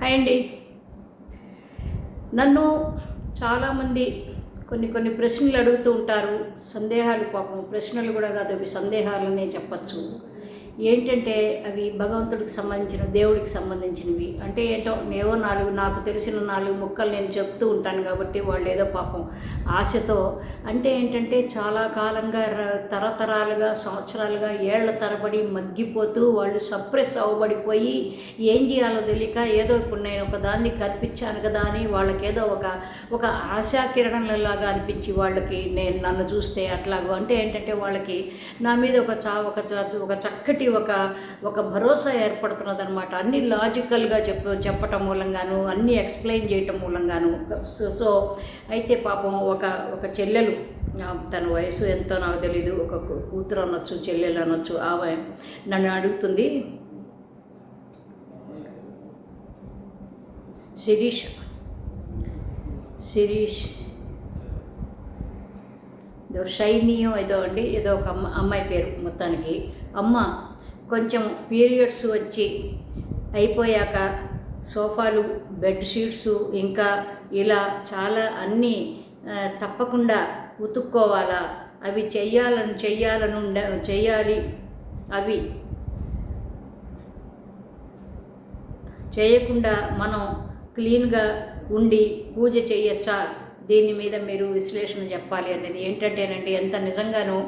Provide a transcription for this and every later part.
Hi అండి. నన్ను చాలామంది కొన్ని కొన్ని ప్రశ్నలు అడుగుతూ ఉంటారు. సందేహాలు పాపం. ప్రశ్నలు కూడా కాదు అవి సందేహాలనే చెప్పచ్చు. ఏంటంటే అవి భగవంతుడికి సంబంధించిన దేవుడికి సంబంధించినవి. అంటే ఏంటో ఏవో నాలుగు నాకు తెలిసిన నాలుగు ముక్కలు నేను చెప్తూ ఉంటాను కాబట్టి వాళ్ళు ఏదో పాపం ఆశతో. అంటే ఏంటంటే చాలా కాలంగా తరతరాలుగా సంవత్సరాలుగా ఏళ్ళ తరబడి మగ్గిపోతూ వాళ్ళు సప్రెస్ అవ్వబడిపోయి ఏం చేయాలో తెలియక ఏదో ఇప్పుడు నేను ఒక దాన్ని కల్పించాను కదా అని వాళ్ళకేదో ఒక ఒక ఆశాకిరణలలాగా అనిపించి వాళ్ళకి నేను నన్ను చూస్తే అట్లాగో. అంటే ఏంటంటే వాళ్ళకి నా మీద ఒక చా ఒక ఒక చక్కటి ఒక ఒక భరోసా ఏర్పడుతున్నది అనమాట అన్ని లాజికల్గా చెప్ప చెప్పటం మూలంగాను అన్నీ ఎక్స్ప్లెయిన్ చేయటం మూలంగాను. సో సో అయితే పాపం ఒక ఒక చెల్లెలు తన వయసు ఎంతో నాకు తెలీదు. ఒక కూతురు అనొచ్చు చెల్లెలు అనొచ్చు ఆమె నన్ను అడుగుతుంది శిరీష్ శిరీష్ ఏదో షైనియో ఏదో అండి ఏదో ఒక అమ్మ అమ్మాయి పేరు మొత్తానికి. అమ్మ కొంచెం పీరియడ్స్ వచ్చి అయిపోయాక సోఫాలు బెడ్ షీట్స్ ఇంకా ఇలా చాలా అన్నీ తప్పకుండా ఉతుక్కోవాలా? అవి చెయ్యాలను చెయ్యాలను చేయాలి చెయ్యాలి. అవి చేయకుండా మనం క్లీన్గా ఉండి పూజ చేయొచ్చా దీని మీద మీరు విశ్లేషణ చెప్పాలి అనేది ఏంటంటేనండి ఎంత నిజంగానూ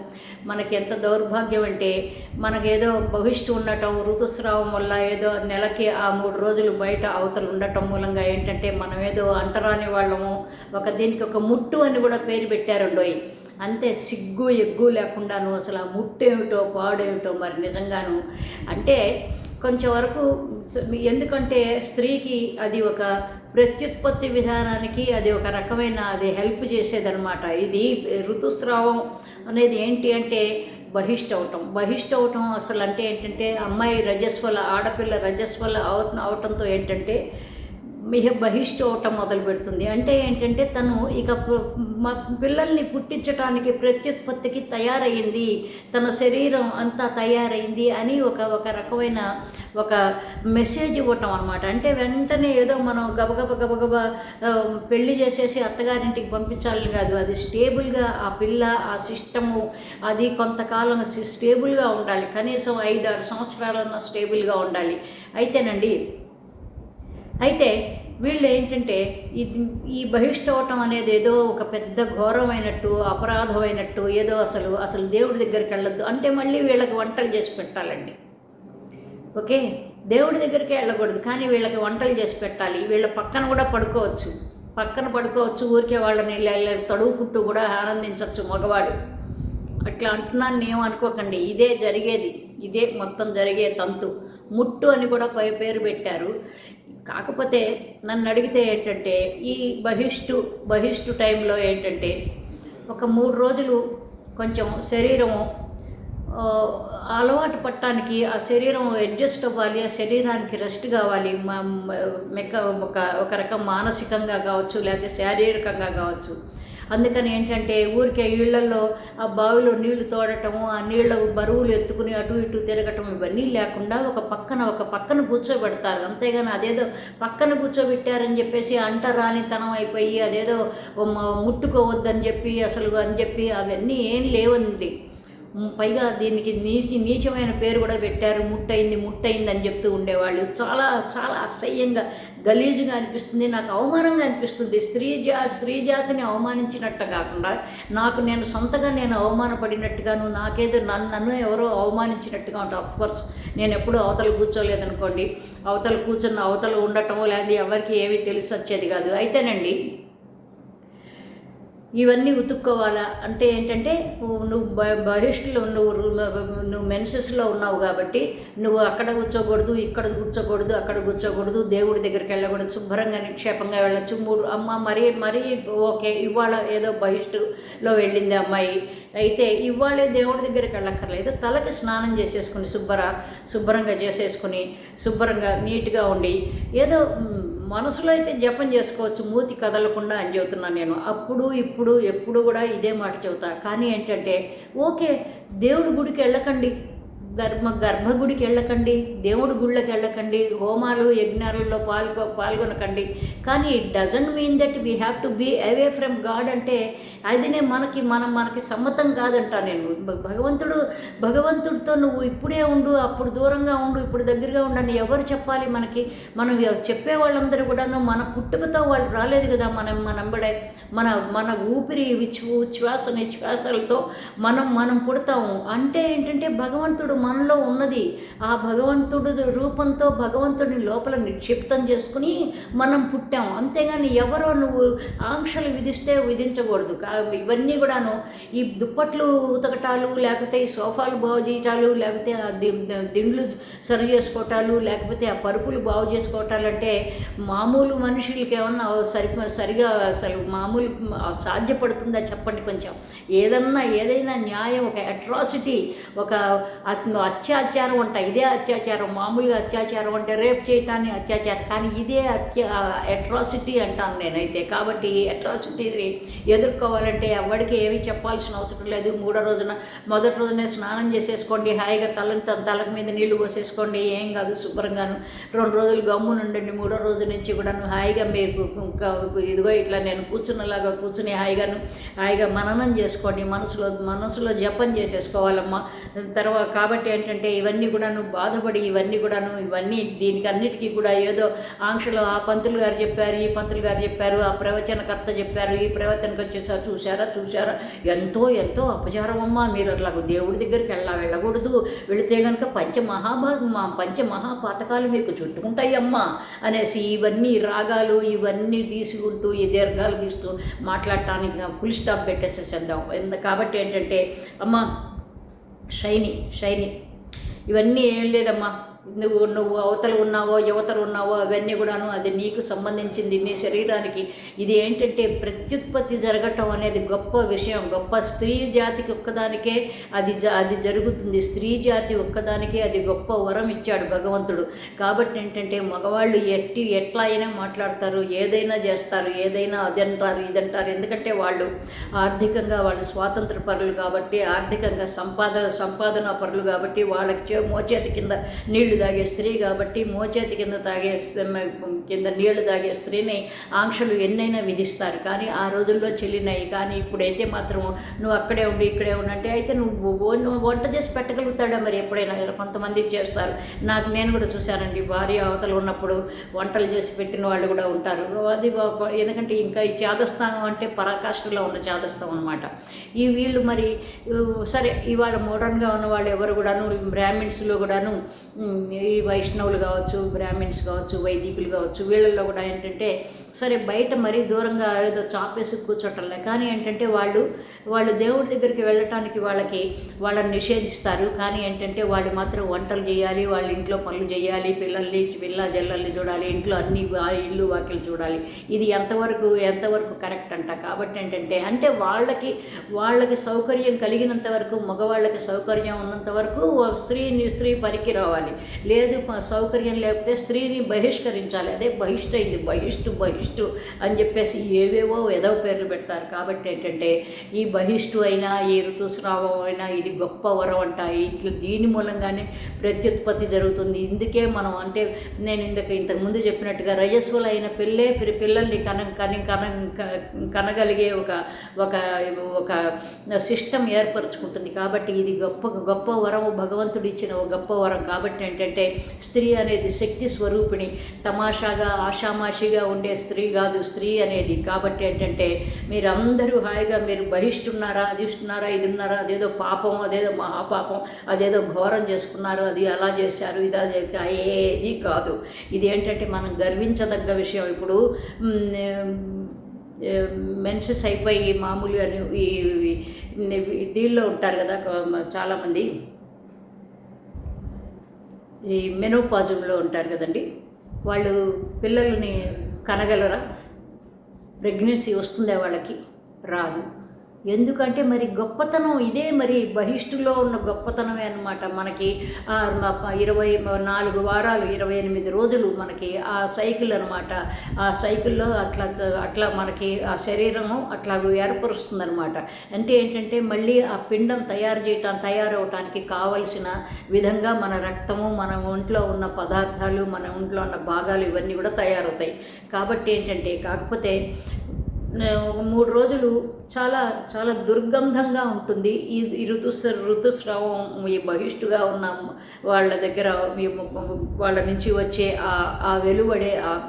మనకి ఎంత దౌర్భాగ్యం అంటే మనకేదో భవిష్యత్తు ఉండటం ఋతుస్రావం వల్ల ఏదో నెలకి ఆ మూడు రోజులు బయట అవతలు ఉండటం మూలంగా ఏంటంటే మనం ఏదో అంటరాని వాళ్ళము ఒక దీనికి ఒక ముట్టు అని కూడా పేరు పెట్టారండోయ్. అంతే సిగ్గు ఎగ్గు లేకుండాను అసలు ఆ ముట్టేమిటో పాడేమిటో మరి నిజంగాను. అంటే కొంచెం వరకు ఎందుకంటే స్త్రీకి అది ఒక ప్రత్యుత్పత్తి విధానానికి అది ఒక రకమైన అది హెల్ప్ చేసేదనమాట ఇది ఋతుస్రావం అనేది ఏంటి అంటే బహిష్టవటం బహిష్టవటం అసలు అంటే ఏంటంటే అమ్మాయి రజస్వల ఆడపిల్ల రజస్వల అవ అవటంతో ఏంటంటే మిహ బహిష్ట మొదలు పెడుతుంది. అంటే ఏంటంటే తను ఇక మా పిల్లల్ని పుట్టించడానికి ప్రత్యుత్పత్తికి తయారైంది తన శరీరం అంతా తయారైంది అని ఒక ఒక రకమైన ఒక మెసేజ్ ఇవ్వటం అనమాట అంటే వెంటనే ఏదో మనం గబగబ గబగబ పెళ్ళి చేసేసి అత్తగారింటికి పంపించాలని కాదు. అది స్టేబుల్గా ఆ పిల్ల ఆ సిస్టము అది కొంతకాలం సి- స్టేబుల్గా ఉండాలి. కనీసం ఐదు ఆరు సంవత్సరాలన్నా స్టేబుల్గా ఉండాలి. అయితేనండి అయితే వీళ్ళు ఏంటంటే ఇది ఈ బహిష్టవటం అనేది ఏదో ఒక పెద్ద ఘోరమైనట్టు అపరాధమైనట్టు ఏదో అసలు అసలు దేవుడి దగ్గరికి వెళ్ళొద్దు. అంటే మళ్ళీ వీళ్ళకి వంటలు చేసి పెట్టాలండి. ఓకే? దేవుడి దగ్గరికి వెళ్ళకూడదు. కానీ వీళ్ళకి వంటలు చేసి పెట్టాలి. వీళ్ళ పక్కన కూడా పడుకోవచ్చు. పక్కన పడుకోవచ్చు. ఊరికే వాళ్ళని ఇలా తడువుకుంటూ కూడా ఆనందించవచ్చు మగవాడు. అట్లా అంటున్నాను నేను అనుకోకండి. ఇదే జరిగేది. ఇదే మొత్తం జరిగే తంతు. ముట్టు అని కూడా పై పేరు పెట్టారు. కాకపోతే నన్ను అడిగితే ఏంటంటే ఈ బహిష్టు బహిష్టు టైంలో ఏంటంటే ఒక మూడు రోజులు కొంచెం శరీరము అలవాటు పట్టడానికి ఆ శరీరం అడ్జస్ట్ అవ్వాలి ఆ శరీరానికి రెస్ట్ కావాలి మెక్క ఒక ఒక రకం మానసికంగా కావచ్చు లేకపోతే శారీరకంగా కావచ్చు. అందుకని ఏంటంటే ఊరికే ఇళ్ళలో ఆ బావిలో నీళ్ళు తోడటము ఆ నీళ్ళ బరువులు ఎత్తుకుని అటు ఇటు తిరగటం ఇవన్నీ లేకుండా ఒక పక్కన ఒక పక్కన కూర్చోబెడతారు. అంతేగాని అదేదో పక్కన కూర్చోబెట్టారని చెప్పేసి అంటరానితనం అయిపోయి అదేదో ముట్టుకోవద్దని చెప్పి అసలు అని చెప్పి అవన్నీ ఏం లేవండి. పైగా దీనికి నీచి నీచమైన పేరు కూడా పెట్టారు. ముట్టయింది ముట్టయింది అని చెప్తూ ఉండేవాళ్ళు. చాలా చాలా అసహ్యంగా గలీజుగా అనిపిస్తుంది. నాకు అవమానంగా అనిపిస్తుంది. స్త్రీ జా స్త్రీ జాతిని అవమానించినట్టు కాకుండా నాకు నేను సొంతగా నేను అవమానపడినట్టుగాను నాకేదో నన్ను నన్ను ఎవరో అవమానించినట్టుగా ఉంటాను అఫ్కోర్స్ నేను ఎప్పుడూ అవతల కూర్చోలేదనుకోండి. అవతల కూర్చున్న అవతల ఉండటమో లేదా ఎవరికి ఏమీ తెలిసి వచ్చేది కాదు. అయితేనండి ఇవన్నీ ఉతుక్కోవాలా? అంటే ఏంటంటే నువ్వు బహిష్ఠులు బ- బహిష్టులో నువ్వు నువ్వు మెన్సెస్లో ఉన్నావు కాబట్టి నువ్వు అక్కడ కూర్చోకూడదు ఇక్కడ కూర్చోకూడదు అక్కడ కూర్చోకూడదు దేవుడి దగ్గరికి వెళ్ళకూడదు శుభ్రంగా నిక్షేపంగా వెళ్ళచ్చు. మూడు అమ్మ మరీ మరీ ఓకే ఇవాళ ఏదో బహిష్టులో వెళ్ళింది అమ్మాయి. అయితే ఇవాళే దేవుడి దగ్గరికి వెళ్ళక్కర్లేదు. తలకి స్నానం చేసేసుకుని శుభ్ర శుభ్రంగా చేసేసుకుని శుభ్రంగా నీట్గా ఉండి ఏదో మనసులో అయితే జపం చేసుకోవచ్చు మూతి కదలకుండా అని చెబుతున్నాను నేను. అప్పుడు ఇప్పుడు ఎప్పుడు కూడా ఇదే మాట చెబుతా. కానీ ఏంటంటే ఓకే దేవుడి గుడికి వెళ్ళకండి. ధర్మ గర్భగుడికి వెళ్ళకండి దేవుడి గుళ్ళకి వెళ్ళకండి హోమాలు యజ్ఞాలలో పాల్గొ పాల్గొనకండి. కానీ it doesn't mean that we have to be away from God అంటే అదినే మనకి మనం మనకి సమ్మతం కాదంటా నేను. భగవంతుడు భగవంతుడితో నువ్వు ఇప్పుడే ఉండు అప్పుడు దూరంగా ఉండు ఇప్పుడు దగ్గరగా ఉండని ఎవరు చెప్పాలి మనకి? మనం చెప్పే వాళ్ళందరూ కూడాను మన పుట్టుకతో వాళ్ళు రాలేదు కదా మనం మనంబడే మన మన ఊపిరి విచ్ ఉచ్ఛ్వాస నిశ్వాసాలతో మనం మనం పుడతాము. అంటే ఏంటంటే భగవంతుడు మనలో ఉన్నది. ఆ భగవంతుడు రూపంతో భగవంతుడిని లోపల నిక్షిప్తం చేసుకుని మనం పుట్టాం. అంతేగాని ఎవరో నువ్వు ఆంక్షలు విధిస్తే విధించకూడదు. ఇవన్నీ కూడాను ఈ దుప్పట్లు ఉతకటాలు లేకపోతే ఈ సోఫాలు బాగు చేయటాలు లేకపోతే ఆ ది- దిండ్లు సరి చేసుకోవటాలు లేకపోతే ఆ పరుపులు బాగు చేసుకోవటాలంటే మామూలు మనుషులకి ఏమన్నా సరి సరిగా అసలు మామూలు సాధ్యపడుతుందా చెప్పండి కొంచెం? ఏదన్నా ఏదైనా న్యాయం ఒక అట్రాసిటీ ఒక అత్- అత్యాచారం అంట ఇదే అత్యాచారం మామూలుగా అత్యాచారం అంటే రేప్ చేయటాన్ని అత్యాచారం. కానీ ఇదే అత్య అట్రాసిటీ అంటాను నేనైతే. కాబట్టి అట్రాసిటీని ఎదుర్కోవాలంటే ఎవరికి ఏమీ చెప్పాల్సిన అవసరం లేదు. మూడో రోజున మొదటి రోజునే స్నానం చేసేసుకోండి. హాయిగా తలని తన మీద నీళ్ళు పోసేసుకోండి. ఏం కాదు శుభ్రంగాను. రెండు రోజులు గమ్మునుండండి మూడో రోజు నుంచి కూడాను హాయిగా మీరు ఇదిగో ఇట్లా నేను కూర్చున్నలాగా కూర్చుని హాయిగాను హాయిగా మననం చేసుకోండి. మనసులో మనసులో జపం చేసేసుకోవాలమ్మా. తర్వాత కాబట్టి కాబట్టి ఏంటంటే ఇవన్నీ కూడాను బాధపడి ఇవన్నీ కూడాను ఇవన్నీ దీనికి అన్నిటికీ కూడా ఏదో ఆంక్షలు ఆ పంతులు గారు చెప్పారు ఈ పంతులు గారు చెప్పారు ఆ ప్రవచనకర్త చెప్పారు ఈ ప్రవచనకు వచ్చేసారు చూసారా చూసారా ఎంతో ఎంతో అపచారం అమ్మా మీరు అట్లా దేవుడి దగ్గరికి వెళ్ళా వెళ్ళకూడదు. వెళితే కనుక పంచమహాభా మా పంచమహాపాతకాలు మీకు చుట్టుకుంటాయి అమ్మా అనేసి ఇవన్నీ రాగాలు ఇవన్నీ తీసుకుంటూ ఈ దీర్ఘాలు తీస్తూ మాట్లాడటానికి ఫుల్ స్టాప్ పెట్టేసేసేద్దాం. కాబట్టి ఏంటంటే అమ్మ షైనీ షైనీ. ఇవన్నీ ఏం లేదమ్మా. నువ్వు నువ్వు అవతలు ఉన్నావో యువతలు ఉన్నావో అవన్నీ కూడాను అది నీకు సంబంధించింది నీ శరీరానికి. ఇది ఏంటంటే ప్రత్యుత్పత్తి జరగటం అనేది గొప్ప విషయం. గొప్ప స్త్రీ జాతికి ఒక్కదానికే అది జ అది జరుగుతుంది. స్త్రీ జాతి ఒక్కదానికే అది గొప్ప వరం ఇచ్చాడు భగవంతుడు. కాబట్టి ఏంటంటే మగవాళ్ళు ఎట్టి ఎట్లా అయినా మాట్లాడతారు ఏదైనా చేస్తారు ఏదైనా అది అంటారు ఇది ఇదంటారు ఎందుకంటే వాళ్ళు ఆర్థికంగా వాళ్ళు స్వాతంత్ర పరులు కాబట్టి ఆర్థికంగా సంపాదన సంపాదన పరులు కాబట్టి వాళ్ళకి మోచేతి కింద నీళ్ళు తాగే స్త్రీ కాబట్టి మోచేతి కింద తాగే కింద నీళ్ళు తాగే స్త్రీని ఆంక్షలు ఎన్నైనా విధిస్తారు. కానీ ఆ రోజుల్లో చెల్లినాయి. కానీ ఇప్పుడైతే మాత్రం నువ్వు అక్కడే ఉండి ఇక్కడే ఉండి అంటే అయితే నువ్వు నువ్వు వంట చేసి పెట్టగలుగుతాడా మరి ఎప్పుడైనా? కొంతమంది చేస్తారు. నాకు నేను కూడా చూశానండి. భార్య అవతలు ఉన్నప్పుడు వంటలు చేసి పెట్టిన వాళ్ళు కూడా ఉంటారు. అది ఎందుకంటే ఇంకా ఈ చాదస్థానం అంటే పరాకాష్ఠలో ఉన్న చాదస్థం అనమాట ఈ వీళ్ళు మరి సరే ఇవాళ మోడర్న్గా ఉన్న వాళ్ళు ఎవరు కూడాను బ్రాహ్మిన్స్లో కూడాను ఈ వైష్ణవులు కావచ్చు బ్రాహ్మిన్స్ కావచ్చు వైదికులు కావచ్చు వీళ్ళల్లో కూడా ఏంటంటే సరే బయట మరీ దూరంగా ఏదో చాపేసి కూర్చోటంలే. కానీ ఏంటంటే వాళ్ళు వాళ్ళు దేవుడి దగ్గరికి వెళ్ళటానికి వాళ్ళకి వాళ్ళని నిషేధిస్తారు. కానీ ఏంటంటే వాళ్ళు మాత్రం వంటలు చేయాలి వాళ్ళ ఇంట్లో పనులు చేయాలి పిల్లల్ని పిల్ల జల్లల్ని చూడాలి ఇంట్లో అన్ని ఇల్లు వాకిలు చూడాలి. ఇది ఎంతవరకు ఎంతవరకు కరెక్ట్ అంట. కాబట్టి ఏంటంటే అంటే వాళ్ళకి వాళ్ళకి సౌకర్యం కలిగినంత వరకు మగవాళ్ళకి సౌకర్యం ఉన్నంత వరకు స్త్రీ స్త్రీ పనికి రావాలి. లేదు మా సౌకర్యం లేకపోతే స్త్రీని బహిష్కరించాలి. అదే బహిష్టైంది బహిష్టు బహిష్టు అని చెప్పేసి ఏవేవో ఏదో పేర్లు పెడతారు. కాబట్టి ఏంటంటే ఈ బహిష్టు అయినా ఈ ఋతుస్రావం అయినా ఇది గొప్ప వరం అంట. ఇట్లా దీని మూలంగానే ప్రత్యుత్పత్తి జరుగుతుంది. ఇందుకే మనం అంటే నేను ఇంతకు ఇంతకుముందు చెప్పినట్టుగా రజస్వలైన పిల్లే పిల్లల్ని కన కని కన క- కనగలిగే ఒక ఒక ఒక సిస్టమ్ ఏర్పరచుకుంటుంది. కాబట్టి ఇది గొప్ప గొప్ప వరం భగవంతుడు ఇచ్చిన ఒక గొప్ప వరం. కాబట్టి ఏంటంటే స్త్రీ అనేది శక్తి స్వరూపిణి తమాషాగా ఆషామాషిగా ఉండే స్త్రీ కాదు స్త్రీ అనేది కాబట్టి ఏంటంటే మీరందరూ హాయిగా మీరు బహిష్టున్నారా అది ఇస్తున్నారా ఇది ఉన్నారా అదేదో పాపం అదేదో మహాపాపం అదేదో ఘోరం చేసుకున్నారు అది అలా చేశారు ఇది అది ఏది కాదు ఇది ఏంటంటే మనం గర్వించదగ్గ విషయం ఇప్పుడు మెన్సెస్ అయిపోయి మామూలుగా ఈ దీనిలో ఉంటారు కదా చాలామంది ఈ మెనోపాజంలో ఉంటారు కదండి. వాళ్ళు పిల్లల్ని కనగలరా? ప్రెగ్నెన్సీ వస్తుందా వాళ్ళకి? రాదు. ఎందుకంటే మరి గొప్పతనం ఇదే మరి బహిష్టులో ఉన్న గొప్పతనమే అనమాట మనకి ఇరవై నాలుగు వారాలు ఇరవై ఎనిమిది రోజులు మనకి ఆ సైకిల్ అనమాట ఆ సైకిల్లో అట్లా అట్లా మనకి ఆ శరీరము అట్లా ఏర్పరుస్తుంది అనమాట అంటే ఏంటంటే మళ్ళీ ఆ పిండం తయారు చేయటం తయారవటానికి కావలసిన విధంగా మన రక్తము మన ఒంట్లో ఉన్న పదార్థాలు మన ఒంట్లో ఉన్న భాగాలు ఇవన్నీ కూడా తయారవుతాయి. కాబట్టి ఏంటంటే కాకపోతే మూడు రోజులు చాలా చాలా దుర్గంధంగా ఉంటుంది. ఈ ఋతుస్ ఋతుస్రావం ఈ బహిష్టుగా ఉన్న వాళ్ళ దగ్గర వాళ్ళ నుంచి వచ్చే ఆ ఆ వెలువడే ఆ-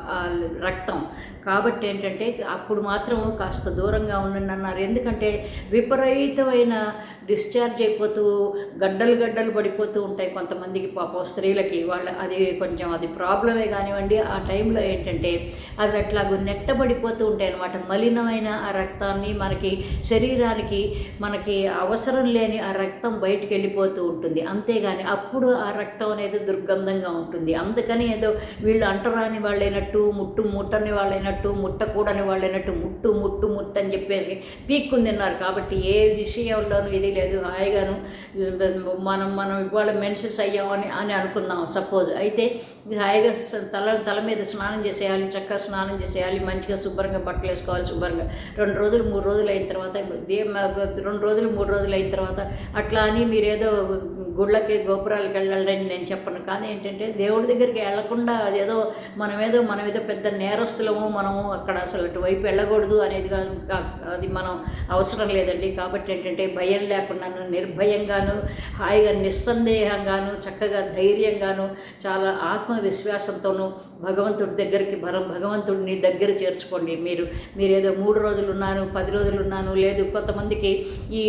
రక్తం. కాబట్టి ఏంటంటే అప్పుడు మాత్రం కాస్త దూరంగా ఉండండి అన్నారు. ఎందుకంటే విపరీతమైన డిశ్చార్జ్ అయిపోతూ గడ్డలు గడ్డలు పడిపోతూ ఉంటాయి కొంతమందికి పాపం స్త్రీలకి. వాళ్ళ అది కొంచెం అది ప్రాబ్లమే కానివ్వండి. ఆ టైంలో ఏంటంటే అవి అట్లాగూ నెట్టబడిపోతూ ఉంటాయి అన్నమాట మలినమైన ఆ రక్తాన్ని మనకి శరీరానికి మనకి అవసరం లేని ఆ రక్తం బయటికి వెళ్ళిపోతూ ఉంటుంది. అంతేగాని అప్పుడు ఆ రక్తం అనేది దుర్గంధంగా ఉంటుంది. అందుకని ఏదో వీళ్ళు అంటరాని వాళ్ళైనట్టు ముట్టు ముట్టని వాళ్ళైనట్టు ముట్టకూడని వాళ్ళైనట్టు ముట్టు ముట్టు ముట్టు అని చెప్పేసి పీక్కుని తిన్నారు. కాబట్టి ఏ విషయంలోనూ ఇది లేదు. హాయిగాను మనం మనం ఇవాళ మెన్సెస్ అయ్యామని అని అనుకుందాం సపోజ్. అయితే హాయిగా తల తల మీద స్నానం చేసేయాలి చక్కగా స్నానం చేసేయాలి మంచిగా శుభ్రంగా బట్టలు వేసుకోవాలి శుభ్రంగా. రెండు రోజులు మూడు రోజులు అయిన తర్వాత రెండు రోజులు మూడు రోజులు అయిన తర్వాత అట్లా అని మీరేదో గుళ్ళకి గోపురాలకు వెళ్ళాలని నేను చెప్పను. కానీ ఏంటంటే దేవుడి దగ్గరికి వెళ్ళకుండా అదేదో మనమేదో మనం ఏదో పెద్ద నేరస్తులము మనము అక్కడ అసలు అటువైపు వెళ్ళకూడదు అనేది అది మనం అవసరం లేదండి. కాబట్టి ఏంటంటే భయం లేకుండాను నిర్భయంగాను హాయిగా నిస్సందేహంగాను చక్కగా ధైర్యంగాను చాలా ఆత్మవిశ్వాసంతోనూ భగవంతుడి దగ్గరికి భరం భగవంతుడిని దగ్గర చేర్చుకోండి. మీరు మీరు ఏదో మూడు రోజులు ఉన్నాను పది రోజులు ఉన్నాను లేదు కొంతమందికి ఈ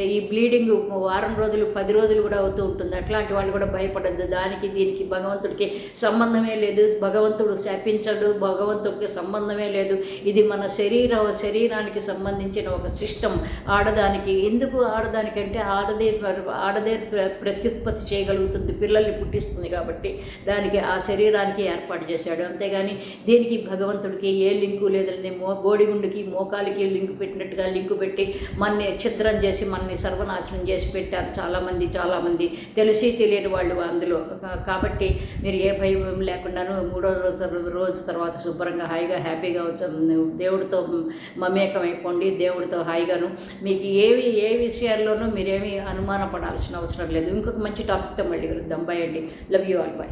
ఈ- బ్లీడింగ్ వారం రోజులు పది రోజులు కూడా అవుతూ ఉంటుంది. అట్లాంటి వాళ్ళు కూడా భయపడద్దు. దానికి దీనికి భగవంతుడికి సంబంధమే లేదు. భగవంతుడు శాపించడు. భగవంతుడికి సంబంధమే లేదు. ఇది మన శరీర శరీరానికి సంబంధించిన ఒక సిస్టమ్. ఆడదానికి ఎందుకు ఆడదానికంటే ఆడదే ఆడదే ప్ర- ప్రత్యుత్పత్తి చేయగలుగుతుంది. పిల్లల్ని పుట్టిస్తుంది కాబట్టి దానికి ఆ శరీరానికి ఏర్పాటు చేశాడు. అంతేగాని దీనికి భగవంతుడికి ఏ లింకు లేదని మో బోడిగుండుకి మోకాలికి లింకు పెట్టినట్టుగా లింకు పెట్టి మన్ని ఛిద్రం చేసి మనని సర్వనాశనం చేసి పెట్టారు చాలామంది చాలామంది. తెలిసి తెలియని వాళ్ళు అందులో. కాబట్టి మీరు ఏ భయం లేకుండాను మూడో రోజు రోజు తర్వాత శుభ్రంగా హాయిగా హ్యాపీగా దేవుడితో మమేకం అయిపోండి దేవుడితో హాయిగాను. మీకు ఏవి ఏ విషయాల్లోనూ మీరేమీ అనుమానపడాల్సిన అవసరం లేదు. ఇంకొక మంచి టాపిక్తో మళ్ళీ కలుద్దాం. బై అండి. Love you all. బై